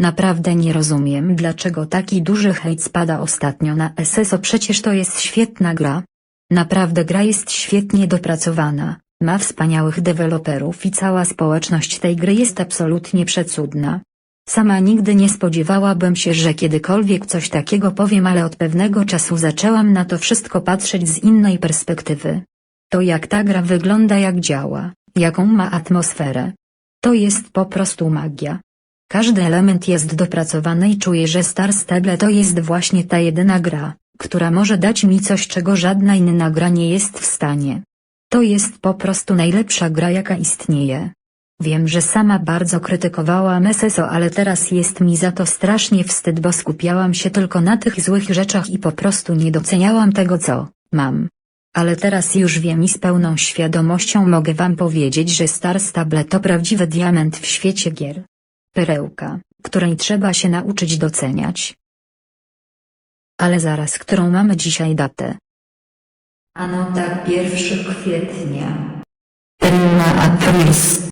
Naprawdę nie rozumiem dlaczego taki duży hejt spada ostatnio na SSO przecież to jest świetna gra. Naprawdę gra jest świetnie dopracowana, ma wspaniałych deweloperów i cała społeczność tej gry jest absolutnie przecudna. Sama nigdy nie spodziewałabym się, że kiedykolwiek coś takiego powiem, ale od pewnego czasu zaczęłam na to wszystko patrzeć z innej perspektywy. To jak ta gra wygląda, jak działa, jaką ma atmosferę. To jest po prostu magia. Każdy element jest dopracowany i czuję, że Star Stable to jest właśnie ta jedyna gra, która może dać mi coś, czego żadna inna gra nie jest w stanie. To jest po prostu najlepsza gra, jaka istnieje. Wiem, że sama bardzo krytykowałam SSO, ale teraz jest mi za to strasznie wstyd, bo skupiałam się tylko na tych złych rzeczach i po prostu nie doceniałam tego, co mam. Ale teraz już wiem i z pełną świadomością mogę wam powiedzieć, że Star Stable to prawdziwy diament w świecie gier. Perełka, której trzeba się nauczyć doceniać. Ale zaraz, którą mamy dzisiaj datę? Ano tak 1 kwietnia. Emma Aprilis.